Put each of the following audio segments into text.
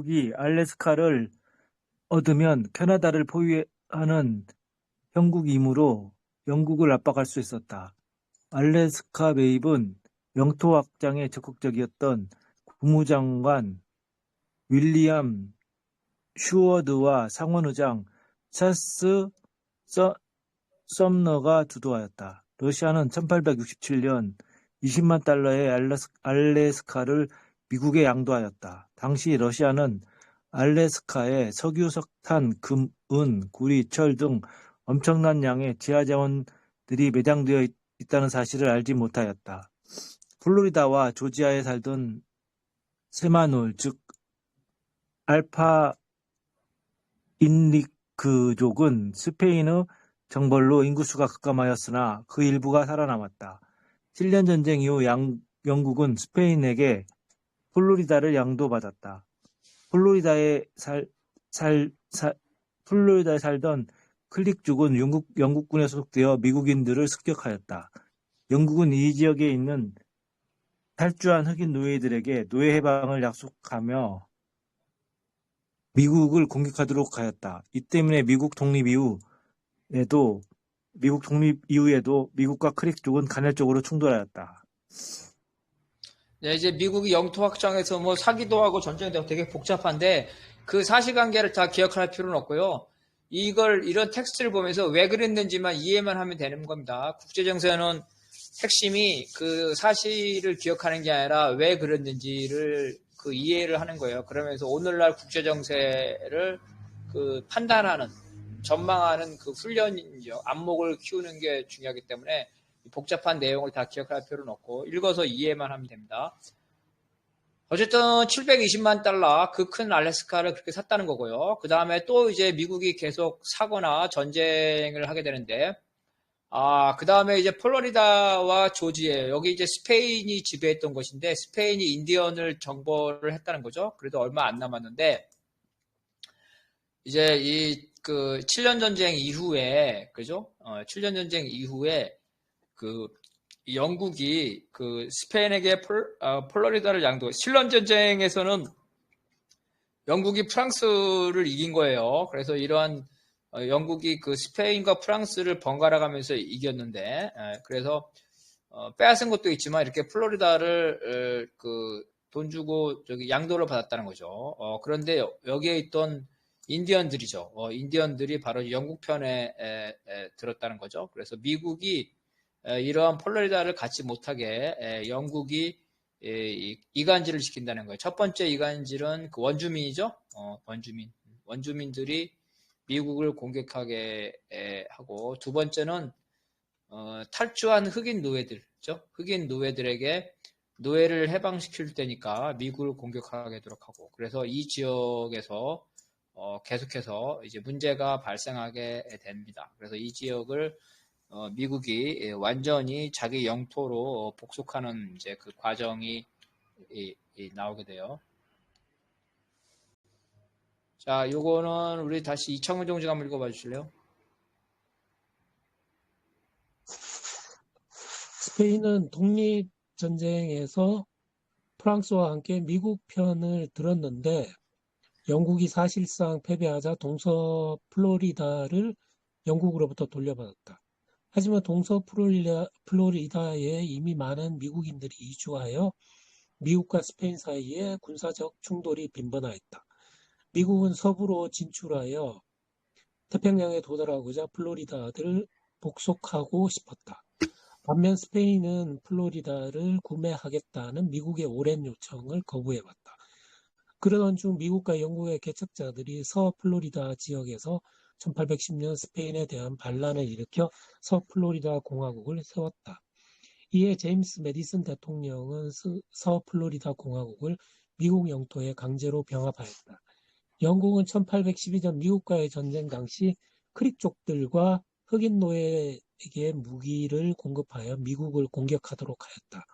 미국이 알래스카를 얻으면 캐나다를 포위하는 형국이므로 영국을 압박할 수 있었다. 알래스카 매입은 영토 확장에 적극적이었던 국무장관 윌리엄 슈워드와 상원의장 찰스 서, 썸너가 주도하였다. 러시아는 1867년 20만 달러의 알래스, 알래스카를 미국에 양도하였다. 당시 러시아는 알래스카에 석유, 석탄, 금, 은, 구리, 철 등 엄청난 양의 지하자원들이 매장되어 있, 있다는 사실을 알지 못하였다. 플로리다와 조지아에 살던 세마놀, 즉 알파 인리크족은 스페인의 정벌로 인구수가 급감하였으나 그 일부가 살아남았다. 7년 전쟁 이후 양, 영국은 스페인에게 플로리다를 양도받았다. 플로리다에 살, 살, 살, 플로리다에 살던 클릭족은 영국, 영국군에 소속되어 미국인들을 습격하였다. 영국은 이 지역에 있는 탈주한 흑인 노예들에게 노예 해방을 약속하며 미국을 공격하도록 하였다. 이 때문에 미국 독립 이후에도 미국 독립 이후에도 미국과 크릭족은 간헐적으로 충돌하였다. 네, 이제 미국이 영토 확장해서 뭐 사기도 하고 전쟁도 하고 되게 복잡한데 그 사실관계를 다 기억할 필요는 없고요. 이걸 이런 텍스트를 보면서 왜 그랬는지만 이해만 하면 되는 겁니다. 국제 정세는 핵심이 그 사실을 기억하는 게 아니라 왜 그랬는지를 그 이해를 하는 거예요. 그러면서 오늘날 국제 정세를 그 판단하는 전망하는 그 훈련이죠. 안목을 키우는 게 중요하기 때문에 복잡한 내용을 다 기억할 필요는 없고 읽어서 이해만 하면 됩니다. 어쨌든 720만 달러 그 큰 알래스카를 그렇게 샀다는 거고요. 그 다음에 또 이제 미국이 계속 사거나 전쟁을 하게 되는데 아, 그 다음에 이제 플로리다와 조지에 여기 이제 스페인이 지배했던 것인데 스페인이 인디언을 정벌을 했다는 거죠. 그래도 얼마 안 남았는데 이제 이 그 7년 전쟁 이후에 그죠? 어, 7년 전쟁 이후에 그 영국이 그 스페인에게 폴, 어, 플로리다를 양도. 7년 전쟁에서는 영국이 프랑스를 이긴 거예요. 그래서 이러한 어, 영국이 그 스페인과 프랑스를 번갈아 가면서 이겼는데, 에, 그래서 어, 빼앗은 것도 있지만 이렇게 플로리다를 그 돈 주고 저기 양도를 받았다는 거죠. 어, 그런데 여, 여기에 있던 인디언들이죠. 어, 인디언들이 바로 영국 편에 에, 에, 들었다는 거죠. 그래서 미국이 에, 이러한 플로리다를 갖지 못하게 영국이 이간질을 시킨다는 거예요. 첫 번째 이간질은 그 원주민이죠. 어, 원주민. 원주민들이 미국을 공격하게 하고 두 번째는 어, 탈주한 흑인 노예들죠. 흑인 노예들에게 노예를 해방시킬 때니까 미국을 공격하도록 하고 그래서 이 지역에서 어, 계속해서 이제 문제가 발생하게 됩니다. 그래서 이 지역을 어, 미국이 완전히 자기 영토로 복속하는 이제 그 과정이 나오게 돼요. 자, 요거는 우리 다시 이창훈 정지가 한번 읽어봐 주실래요? 스페인은 독립 전쟁에서 프랑스와 함께 미국 편을 들었는데 영국이 사실상 패배하자 동서 플로리다를 영국으로부터 돌려받았다. 하지만 동서 플로리다, 에 이미 많은 미국인들이 이주하여 미국과 스페인 사이에 군사적 충돌이 빈번하였다. 미국은 서부로 진출하여 태평양에 도달하고자 플로리다를 복속하고 싶었다. 반면 스페인은 플로리다를 구매하겠다는 미국의 오랜 요청을 거부해왔다. 그러던 중 미국과 영국의 개척자들이 서 플로리다 지역에서 1810년 스페인에 대한 반란을 일으켜 서플로리다 공화국을 세웠다. 이에 제임스 메디슨 대통령은 서플로리다 공화국을 미국 영토에 강제로 병합하였다. 영국은 1812년 미국과의 전쟁 당시 크릭족들과 흑인 노예에게 무기를 공급하여 미국을 공격하도록 하였다.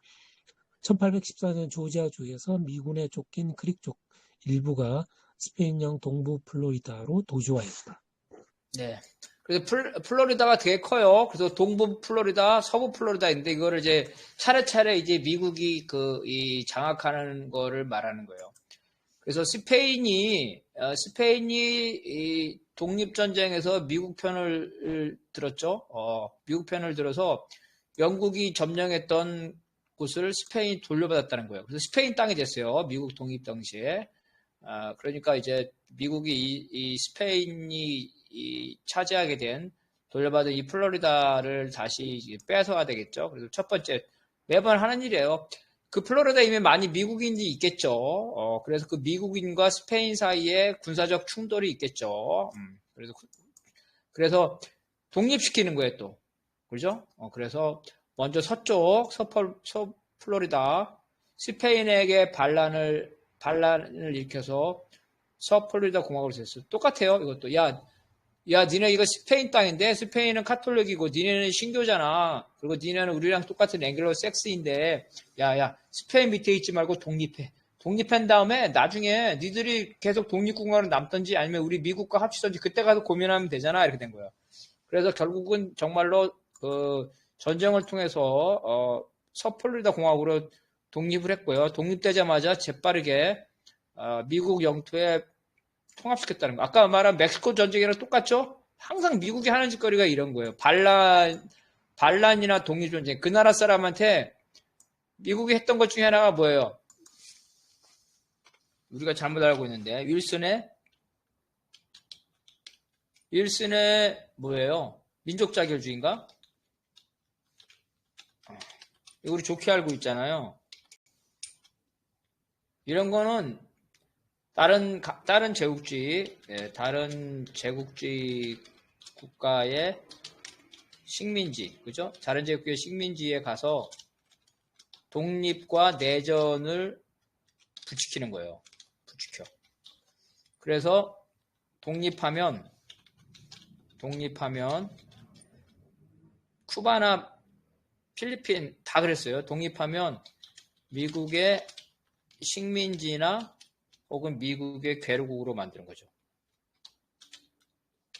1814년 조지아주에서 미군에 쫓긴 크릭족 일부가 스페인령 동부 플로리다로 도주하였다. 네. 그래서 플, 로리다가 되게 커요. 그래서 동부 플로리다, 서부 플로리다인데 이거를 이제 차례차례 이제 미국이 그 이 장악하는 거를 말하는 거예요. 그래서 스페인이 어, 스페인이 이 독립 전쟁에서 미국 편을 들었죠. 어, 미국 편을 들어서 영국이 점령했던 곳을 스페인이 돌려받았다는 거예요. 그래서 스페인 땅이 됐어요. 미국 독립 당시에. 아, 그러니까 이제 미국이 이, 이 스페인이 이 차지하게 된 돌려받은 이 플로리다를 다시 뺏어야 되겠죠. 그래서 첫 번째 매번 하는 일이에요. 그 플로리다 이미 많이 미국인이 있겠죠. 어, 그래서 그 미국인과 스페인 사이에 군사적 충돌이 있겠죠. 음, 그래서 그래서 독립시키는 거예요 또, 그죠? 어, 그래서 먼저 서쪽 서폴, 서 플로리다 스페인에게 반란을 반란을 일으켜서 서플로리다 공화국을 됐어요. 똑같아요. 이것도 야, 야, 니네 이거 스페인 땅인데 스페인은 카톨릭이고 니네는 신교잖아. 그리고 니네는 우리랑 똑같은 앵글로 섹스인데 야, 야, 스페인 밑에 있지 말고 독립해. 독립한 다음에 나중에 니들이 계속 독립국가로 남든지 아니면 우리 미국과 합치든지 그때 가서 고민하면 되잖아. 이렇게 된 거예요. 그래서 결국은 정말로 그 전쟁을 통해서 어, 서플로리다 공화국으로 독립을 했고요. 독립되자마자 재빠르게 어, 미국 영토에 통합시켰다는 거. 아까 말한 멕시코 전쟁이랑 똑같죠? 항상 미국이 하는 짓거리가 이런 거예요. 반란, 반란이나 독립 전쟁. 그 나라 사람한테 미국이 했던 것 중에 하나가 뭐예요? 우리가 잘못 알고 있는데, 윌슨의, 윌슨의 뭐예요? 민족 자결주의인가? 우리 좋게 알고 있잖아요. 이런 거는 다른 가- 다른 제국주의 예, 다른 제국주의 국가의 식민지 그죠? 다른 제국주의 식민지에 가서 독립과 내전을 부추기는 거예요. 부추켜. 그래서 독립하면 독립하면 쿠바나 필리핀 다 그랬어요. 독립하면 미국의 식민지나 혹은 미국의 괴로국으로 만드는 거죠.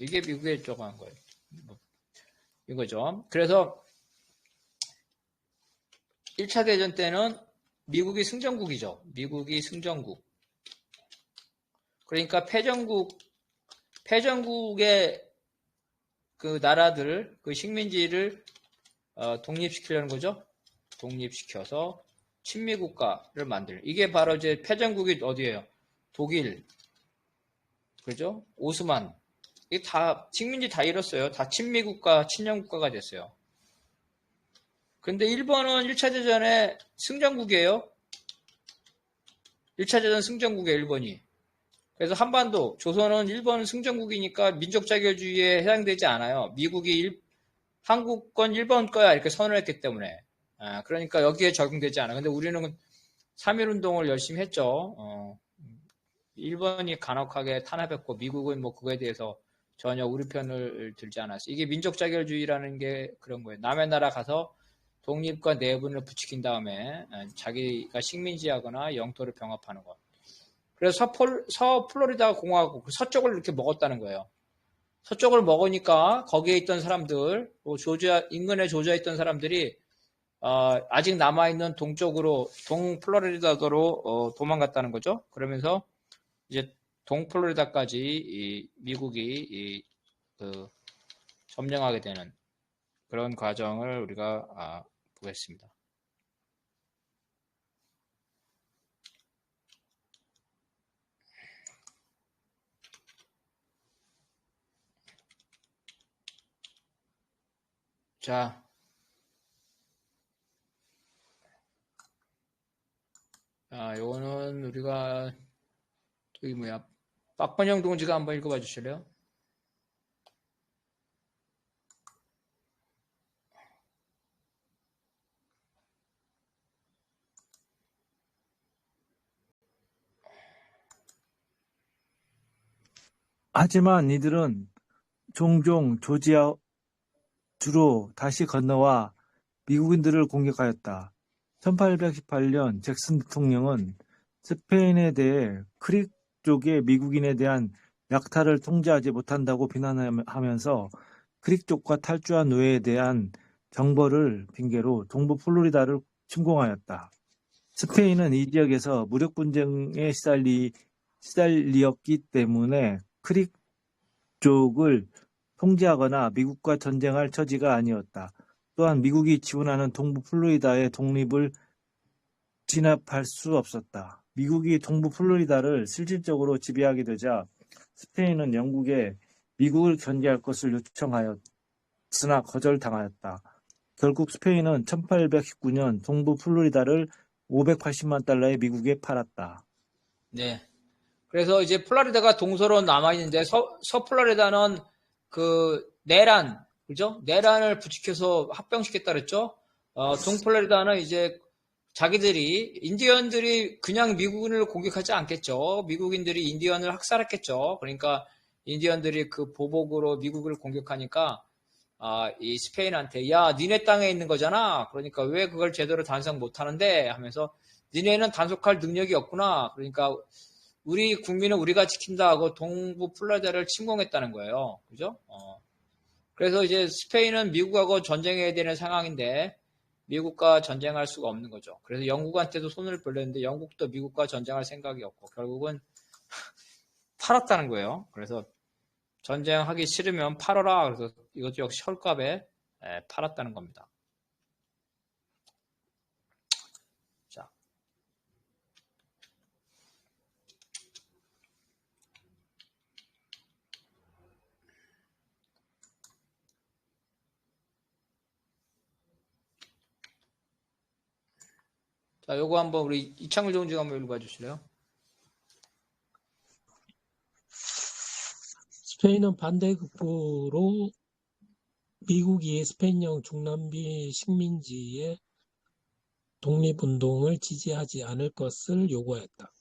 이게 미국의 저거한 거예요. 뭐, 이거죠. 그래서 1차 대전 때는 미국이 승전국이죠. 미국이 승전국. 그러니까 패전국, 패전국의 그 나라들, 그 식민지를 어, 독립시키려는 거죠. 독립시켜서 친미국가를 만들. 이게 바로 이제 패전국이 어디예요? 독일, 그죠? 오스만. 이게 다 식민지 다 잃었어요. 다 친미국가, 친영국가가 됐어요. 근데 일본은 1차 대전에 승전국이에요. 1차 대전 승전국이에요, 일본이. 그래서 한반도, 조선은 일본 승전국이니까 민족 자결주의에 해당되지 않아요. 미국이 일- 한국 건 일본 거야 이렇게 선언을 했기 때문에. 아, 그러니까 여기에 적용되지 않아. 근데 우리는 3.1 운동을 열심히 했죠. 어, 일본이 간혹하게 탄압했고 미국은 뭐 그거에 대해서 전혀 우리 편을 들지 않았어요. 이게 민족 자결주의라는 게 그런 거예요. 남의 나라 가서 독립과 내분을 부추긴 다음에 아, 자기가 식민지하거나 영토를 병합하는 것. 그래서 서폴, 서플로리다 공화국 그 서쪽을 이렇게 먹었다는 거예요. 서쪽을 먹으니까 거기에 있던 사람들, 또 조지아 인근에 조지아에 있던 사람들이 어, 아직 남아 있는 동쪽으로, 동플로리다도로 어, 도망갔다는 거죠. 그러면서 이제 동플로리다까지 이 미국이 이, 그, 점령하게 되는 그런 과정을 우리가 아, 보겠습니다. 자, 자, 요거는 우리가 저기 뭐야 박번영 동지가 한번 읽어봐 주실래요? 하지만 이들은 종종 조지아 주로 다시 건너와 미국인들을 공격하였다. 1818년 잭슨 대통령은 스페인에 대해 크릭 쪽의 미국인에 대한 약탈을 통제하지 못한다고 비난하면서 크릭 쪽과 탈주한 노예에 대한 정벌을 핑계로 동부 플로리다를 침공하였다. 스페인은 이 지역에서 무력 분쟁에 시달리, 시달리었기 때문에 크릭 쪽을 통제하거나 미국과 전쟁할 처지가 아니었다. 또한 미국이 지원하는 동부 플로리다의 독립을 진압할 수 없었다. 미국이 동부 플로리다를 실질적으로 지배하게 되자 스페인은 영국에 미국을 견제할 것을 요청하였으나 거절당하였다. 결국 스페인은 1819년 동부 플로리다를 580만 달러에 미국에 팔았다. 네. 그래서 이제 플로리다가 동서로 남아 있는데 서, 서플로리다는 그 내란 그죠? 내란을 부추겨서 합병시켰다 그랬죠? 어, 동플로리다는 이제 자기들이 인디언들이 그냥 미국인을 공격하지 않겠죠. 미국인들이 인디언을 학살했겠죠. 그러니까 인디언들이 그 보복으로 미국을 공격하니까 아, 이 스페인한테 야, 니네 땅에 있는 거잖아. 그러니까 왜 그걸 제대로 단속 못 하는데 하면서 니네는 단속할 능력이 없구나. 그러니까 우리 국민은 우리가 지킨다 하고 동부 플로리다를 침공했다는 거예요. 그죠? 어. 그래서 이제 스페인은 미국하고 전쟁해야 되는 상황인데 미국과 전쟁할 수가 없는 거죠. 그래서 영국한테도 손을 벌렸는데 영국도 미국과 전쟁할 생각이 없고 결국은 팔았다는 거예요. 그래서 전쟁하기 싫으면 팔아라. 그래서 이것도 역시 헐값에 예, 팔았다는 겁니다. 자. 자, 요거 한번 우리 이창글 정지가 한번 읽어 주실래요? 스페인은 반대급부로 미국이 스페인령 중남미 식민지의 독립운동을 지지하지 않을 것을 요구했다.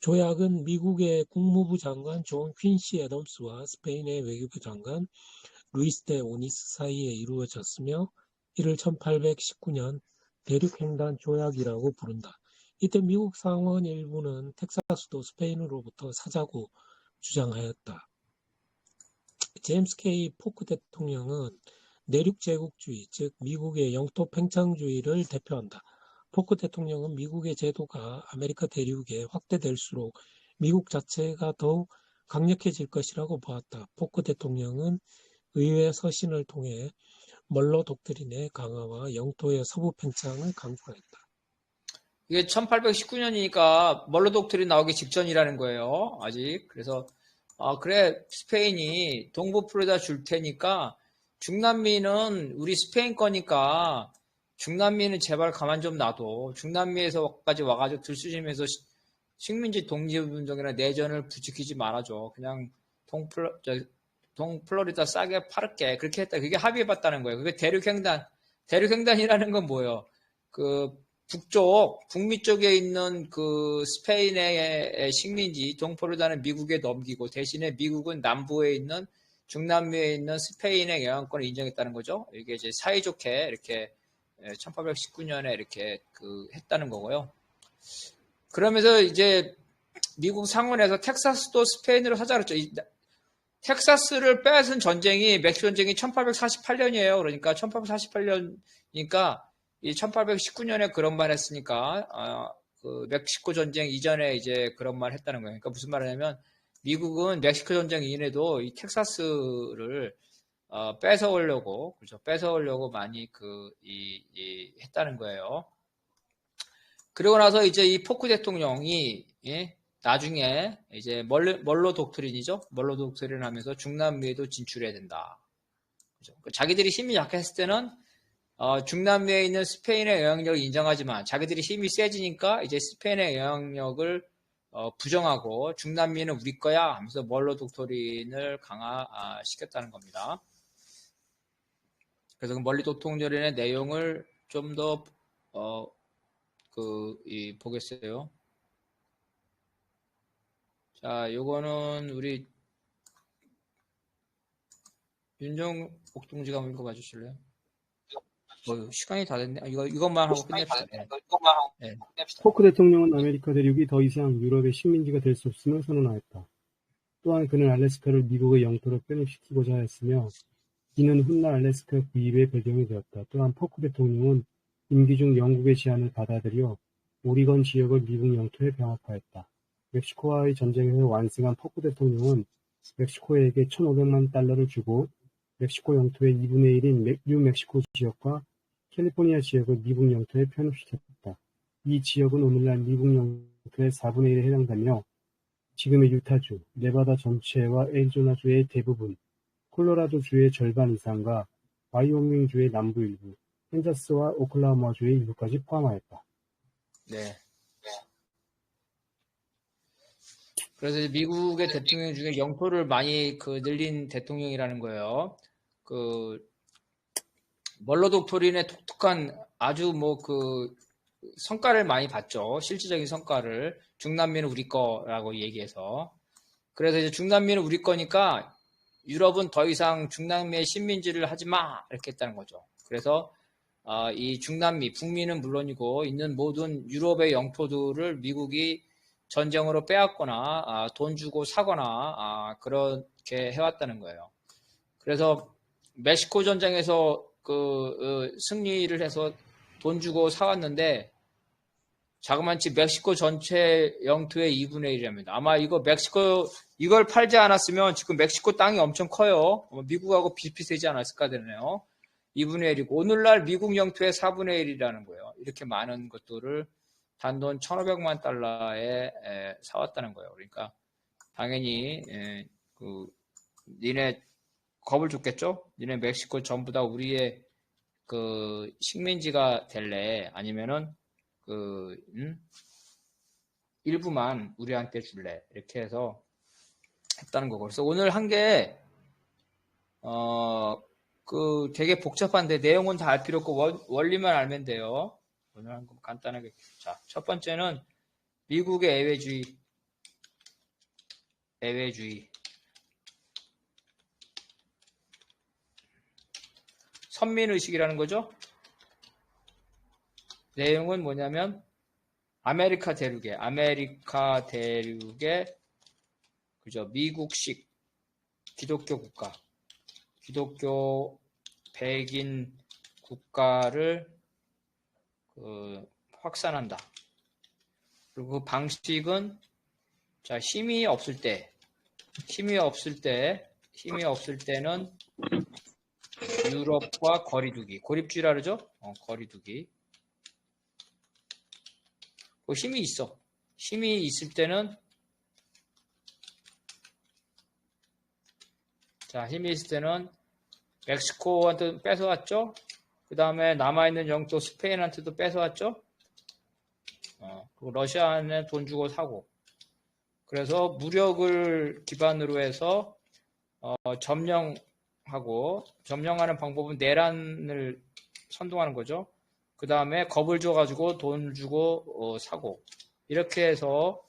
조약은 미국의 국무부 장관 존 퀸시 애덤스와 스페인의 외교부 장관 루이스 데 오니스 사이에 이루어졌으며 이를 1819년 대륙횡단 조약이라고 부른다. 이때 미국 상원 일부는 텍사스도 스페인으로부터 사자고 주장하였다. 제임스 K. 포크 대통령은 내륙 제국주의, 즉 미국의 영토 팽창주의를 대표한다. 포크 대통령은 미국의 제도가 아메리카 대륙에 확대될수록 미국 자체가 더욱 강력해질 것이라고 보았다. 포크 대통령은 의회 서신을 통해 멀로 독트린의 강화와 영토의 서부 팽창을 강조했다. 이게 1819년이니까 멀로 독트린 나오기 직전이라는 거예요. 아직. 그래서 아, 그래. 스페인이 동부 플로리다 줄 테니까 중남미는 우리 스페인 거니까 중남미는 제발 가만 좀 놔둬. 중남미에서까지 와가지고 들쑤시면서 시- 식민지 독립운동이나 내전을 부추기지 말아줘. 그냥 동플로, 저, 동플로리다 싸게 팔을게. 그렇게 했다. 그게 합의해봤다는 거예요. 그게 대륙횡단. 대륙횡단이라는 건 뭐예요? 그 북쪽, 북미 쪽에 있는 그 스페인의 식민지 동플로리다는 미국에 넘기고 대신에 미국은 남부에 있는 중남미에 있는 스페인의 영향권을 인정했다는 거죠. 이게 이제 사이좋게 이렇게 1819년에 이렇게 그 했다는 거고요. 그러면서 이제 미국 상원에서 텍사스도 스페인으로 사자 그랬죠. 텍사스를 뺏은 전쟁이 멕시코 전쟁이 1848년이에요. 그러니까 1848년이니까 이 1819년에 그런 말 했으니까 아, 그 멕시코 전쟁 이전에 이제 그런 말 했다는 거예요. 그러니까 무슨 말이냐면 미국은 멕시코 전쟁 이후에도 이 텍사스를 어, 뺏어오려고 그렇죠. 뺏어오려고 많이 그 이, 이 했다는 거예요. 그러고 나서 이제 이 포크 대통령이 예, 나중에 이제 멀로, 멀로 독트린이죠. 멀로 독트린 하면서 중남미에도 진출해야 된다. 그죠? 그 자기들이 힘이 약했을 때는 어, 중남미에 있는 스페인의 영향력을 인정하지만 자기들이 힘이 세지니까 이제 스페인의 영향력을 어, 부정하고 중남미는 우리 거야 하면서 멀로 독토린을 강화시켰다는 겁니다. 그래서 그 멀리 독토린의 내용을 좀더 어, 그, 이, 보겠어요. 자, 요거는 우리 윤정 옥 동지가 한번 읽어봐 주실래요? 뭐, 시간이 다 됐네. 아, 이거, 이것만 하고 끝냅시다. 네. 포크 대통령은 아메리카 대륙이 더 이상 유럽의 식민지가 될 수 없음을 선언하였다. 또한 그는 알래스카를 미국의 영토로 편입시키고자 하였으며 이는 훗날 알래스카 구입의 배경이 되었다. 또한 포크 대통령은 임기 중 영국의 제안을 받아들여 오리건 지역을 미국 영토에 병합하였다. 멕시코와의 전쟁에서 완승한 포크 대통령은 멕시코에게 1,500만 달러를 주고 멕시코 영토의 2분의 1인 뉴멕시코 지역과 캘리포니아 지역을 미국 영토에 편입시켰다. 이 지역은 오늘날 미국 영토의 4분의 1에 해당되며 지금의 유타주, 네바다 전체와 애리조나주의 대부분, 콜로라도주의 절반 이상과 와이오밍주의 남부 일부, 캔자스와 오클라호마주의 일부까지 포함하였다. 네. 그래서 미국의 대통령 중에 영토를 많이 그 늘린 대통령이라는 거예요. 그 멀로 독토린의 독특한 아주 뭐 그 성과를 많이 봤죠. 실질적인 성과를 중남미는 우리 거라고 얘기해서 그래서 이제 중남미는 우리 거니까 유럽은 더 이상 중남미의 식민지를 하지 마 이렇게 했다는 거죠. 그래서 아, 이 중남미, 북미는 물론이고 있는 모든 유럽의 영토들을 미국이 전쟁으로 빼앗거나 아, 돈 주고 사거나 아, 그렇게 해왔다는 거예요. 그래서 멕시코 전쟁에서 그 어, 승리를 해서 돈 주고 사왔는데 자그마치 멕시코 전체 영토의 2분의 1이랍니다. 아마 이거 멕시코 이걸 팔지 않았으면 지금 멕시코 땅이 엄청 커요. 어, 미국하고 비슷비슷하지 않았을까 되네요. 2분의 1이고 오늘날 미국 영토의 4분의 1이라는 거예요. 이렇게 많은 것들을 단돈 1,500만 달러에 에, 사왔다는 거예요. 그러니까 당연히 에, 그 니네 겁을 줬겠죠? 니네 멕시코 전부 다 우리의 그 식민지가 될래? 아니면은 그 음? 일부만 우리한테 줄래? 이렇게 해서 했다는 거고. 그래서 오늘 한 게 어, 그 되게 복잡한데 내용은 다 알 필요 없고 원, 원리만 알면 돼요. 오늘 한 거 간단하게. 자, 첫 번째는 미국의 애외주의. 애외주의. 선민의식이라는 거죠. 내용은 뭐냐면 아메리카 대륙에 아메리카 대륙에 그죠 미국식 기독교 국가 기독교 백인 국가를 그 확산한다. 그리고 그 방식은 자 힘이 없을 때 힘이 없을 때 힘이 없을 때는 유럽과 거리두기 고립주의라 그러죠? 어, 거리두기 그 힘이 있어 힘이 있을 때는 자 힘이 있을 때는 멕시코한테 뺏어왔죠. 그 다음에 남아있는 영토 스페인한테도 뺏어왔죠. 어, 그리고 러시아는 돈 주고 사고. 그래서 무력을 기반으로 해서 어, 점령하고 점령하는 방법은 내란을 선동하는 거죠. 그 다음에 겁을 줘가지고 돈 주고 어, 사고 이렇게 해서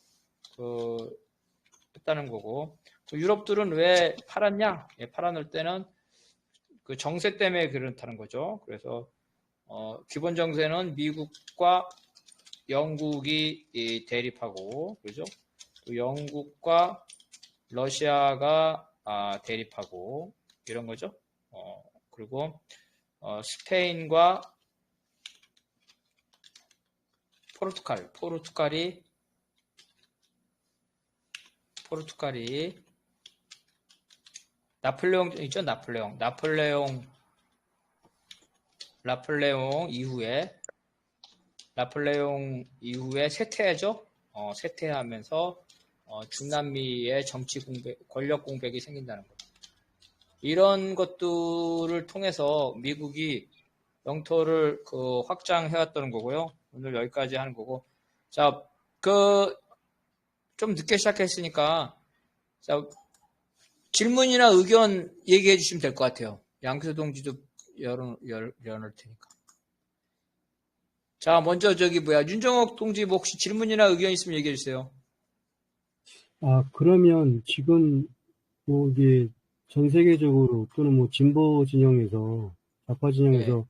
그 했다는 거고 그 유럽들은 왜 팔았냐? 예, 팔아놓을 때는 그 정세 때문에 그렇다는 거죠. 그래서 어, 기본 정세는 미국과 영국이 이, 대립하고 그죠? 또 영국과 러시아가 아, 대립하고 이런 거죠. 어, 그리고 어, 스페인과 포르투갈, 포르투갈이 포르투갈이 나폴레옹 있죠? 나폴레옹. 나폴레옹 나폴레옹 이후에 나폴레옹 이후에 쇠퇴하죠? 어, 쇠퇴하면서 어, 중남미의 정치 공백 권력 공백이 생긴다는 거죠. 이런 것들을 통해서 미국이 영토를 그 확장해왔다는 거고요. 오늘 여기까지 하는 거고. 자 그 좀 늦게 시작했으니까 자 질문이나 의견 얘기해 주시면 될 것 같아요. 양수 동지도 열어, 열, 열어놓을 테니까. 자, 먼저 저기 뭐야. 윤정옥 동지 뭐 혹시 질문이나 의견 있으면 얘기해 주세요. 아, 그러면 지금 뭐 이게 전 세계적으로 또는 뭐 진보 진영에서 좌파 진영에서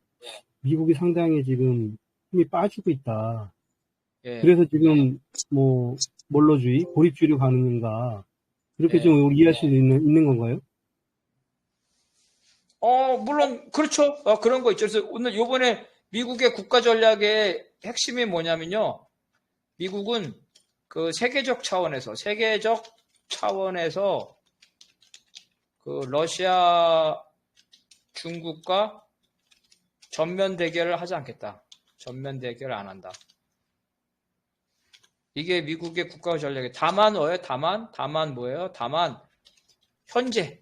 미국이 상당히 지금 힘이 빠지고 있다. 예. 그래서 지금 뭐 몰로주의, 고립주의로 가는가 이렇게 네. 좀 이해할 수 있는, 있는 건가요? 어, 물론 그렇죠. 어, 그런 거 있죠. 그래서 오늘 요번에 미국의 국가 전략의 핵심이 뭐냐면요. 미국은 그 세계적 차원에서 세계적 차원에서 그 러시아 중국과 전면 대결을 하지 않겠다. 전면 대결을 안 한다. 이게 미국의 국가 전략이 다만 뭐예요? 다만 다만 뭐예요? 다만 현재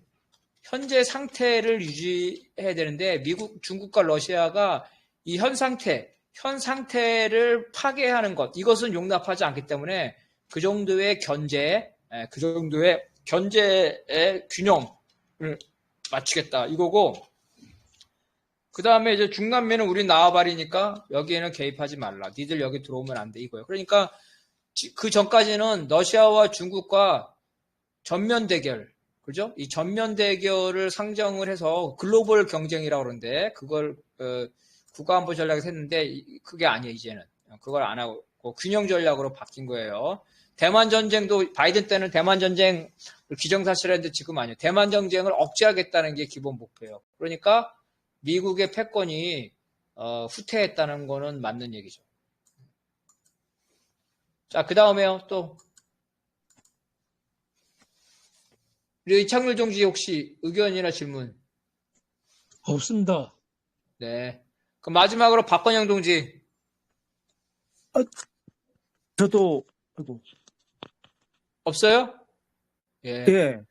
현재 상태를 유지해야 되는데 미국, 중국과 러시아가 이 현 상태, 현 상태를 파괴하는 것 이것은 용납하지 않기 때문에 그 정도의 견제, 예, 그 정도의 견제의 균형을 맞추겠다 이거고 그 다음에 이제 중남미는 우리 나와버리니까 여기에는 개입하지 말라. 니들 여기 들어오면 안 돼 이거예요. 그러니까 지- 그 전까지는 러시아와 중국과 전면 대결, 그죠? 이 전면 대결을 상정을 해서 글로벌 경쟁이라고 그러는데 그걸 어, 국가안보 전략에서 했는데 이- 그게 아니에요 이제는 그걸 안 하고 균형 전략으로 바뀐 거예요. 대만 전쟁도 바이든 때는 대만 전쟁 기정사실했는데 지금 아니에요. 대만 전쟁을 억제하겠다는 게 기본 목표예요. 그러니까 미국의 패권이 어, 후퇴했다는 거는 맞는 얘기죠. 자, 그 다음에요, 또. 우리 이창률 동지 혹시 의견이나 질문? 없습니다. 네. 그럼 마지막으로 박건영 동지. 저도 아이고, 없어요? 예. 예.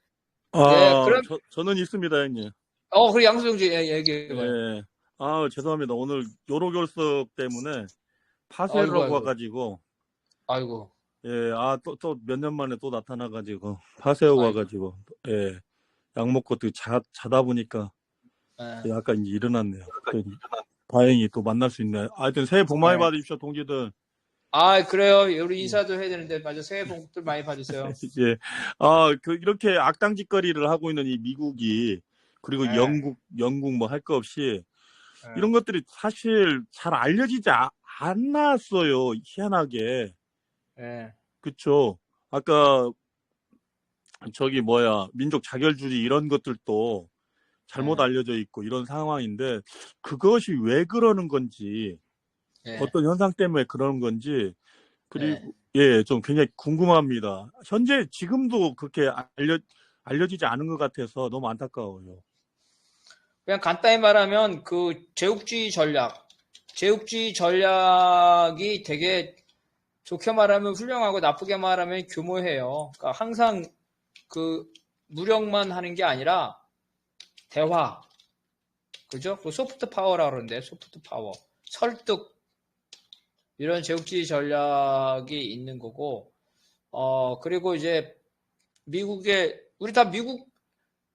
아, 그럼- 저, 저는 있습니다, 형님. 어, 그리고 양수 동지, 예, 얘기해봐요. 예. 아, 죄송합니다. 오늘 요로 결석 때문에 파쇄로 아이고, 아이고. 와가지고, 아이고. 예, 아, 또, 또 몇 년 만에 또 나타나가지고, 아이고. 와가지고, 예. 약 먹고 또 자, 자다 보니까 예. 약간 이제 일어났네요. 그, 다행히 또 만날 수 있네. 하여튼 새해 복 많이 네. 받으십시오, 동지들. 아, 그래요. 우리 인사도 해야 되는데, 맞아. 새해 복들 많이 받으세요. 예. 아, 그, 이렇게 악당 짓거리를 하고 있는 이 미국이, 그리고 네. 영국, 영국 뭐 할 거 없이, 예. 이런 것들이 사실 잘 알려지지 아- 않았어요. 희한하게. 예. 그쵸. 아까 저기 뭐야 민족 자결주의 이런 것들도 잘못 네. 알려져 있고 이런 상황인데 그것이 왜 그러는 건지 예. 어떤 현상 때문에 그러는 건지 네. 그리고 예좀 굉장히 궁금합니다. 현재 지금도 그렇게 알려 알려지지 않은 것 같아서 너무 안타까워요. 그냥 간단히 말하면 그 제국주의 전략, 제국주의 전략이 되게 좋게 말하면 훌륭하고 나쁘게 말하면 교모해요. 그러니까 항상 그 무력만 하는 게 아니라 대화, 그죠? 그 소프트 파워라 그러는데 소프트 파워, 설득 이런 제국주의 전략이 있는 거고, 어 그리고 이제 미국의 우리 다 미국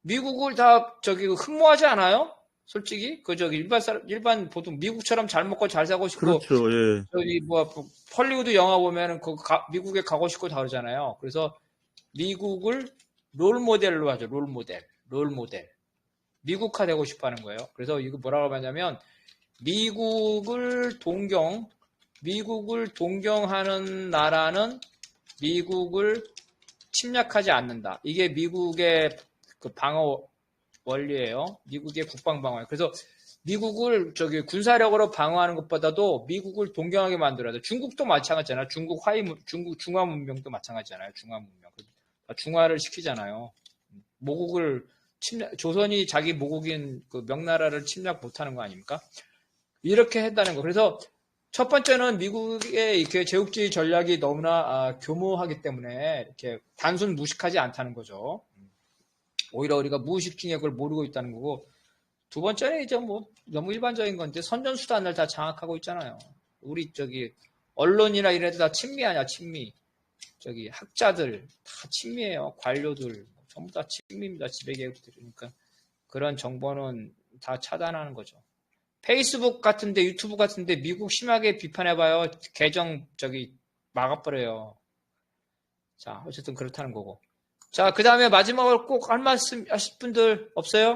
미국을 다 저기 흠모하지 않아요? 솔직히 그 저기 일반 사람 일반 보통 미국처럼 잘 먹고 잘 살고 싶고 그렇죠. 예. 저기 뭐 헐리우드 영화 보면은 그 가- 미국에 가고 싶고 다 그러잖아요. 그래서 미국을 롤 모델로 하죠. 롤 모델, 롤 모델. 미국화 되고 싶어하는 거예요. 그래서 이거 뭐라고 하냐면 미국을 동경, 미국을 동경하는 나라는 미국을 침략하지 않는다. 이게 미국의 그 방어 원리예요. 미국의 국방 방어. 그래서 미국을 저기 군사력으로 방어하는 것보다도 미국을 동경하게 만들어야 돼. 중국도 마찬가지잖아요. 중국 화이 문- 중국 중화 문명도 마찬가지잖아요. 중화 문명. 다 중화를 시키잖아요. 모국을 침략 조선이 자기 모국인 그 명나라를 침략 못하는 거 아닙니까? 이렇게 했다는 거. 그래서 첫 번째는 미국의 이렇게 제국주의 전략이 너무나 아, 교모하기 때문에 이렇게 단순 무식하지 않다는 거죠. 오히려 우리가 무의식 중에 그걸 모르고 있다는 거고 두 번째는 이제 뭐 너무 일반적인 건데 선전 수단을 다 장악하고 있잖아요. 우리 저기 언론이나 이런 데다 친미 아니야 친미. 저기 학자들 다 친미예요. 관료들 전부 다 친미입니다. 지배계급들. 그러니까 그런 정보는 다 차단하는 거죠. 페이스북 같은데 유튜브 같은데 미국 심하게 비판해봐요. 계정 저기 막아버려요. 자 어쨌든 그렇다는 거고. 자 그 다음에 마지막으로 꼭 할 말씀 하실 분들 없어요?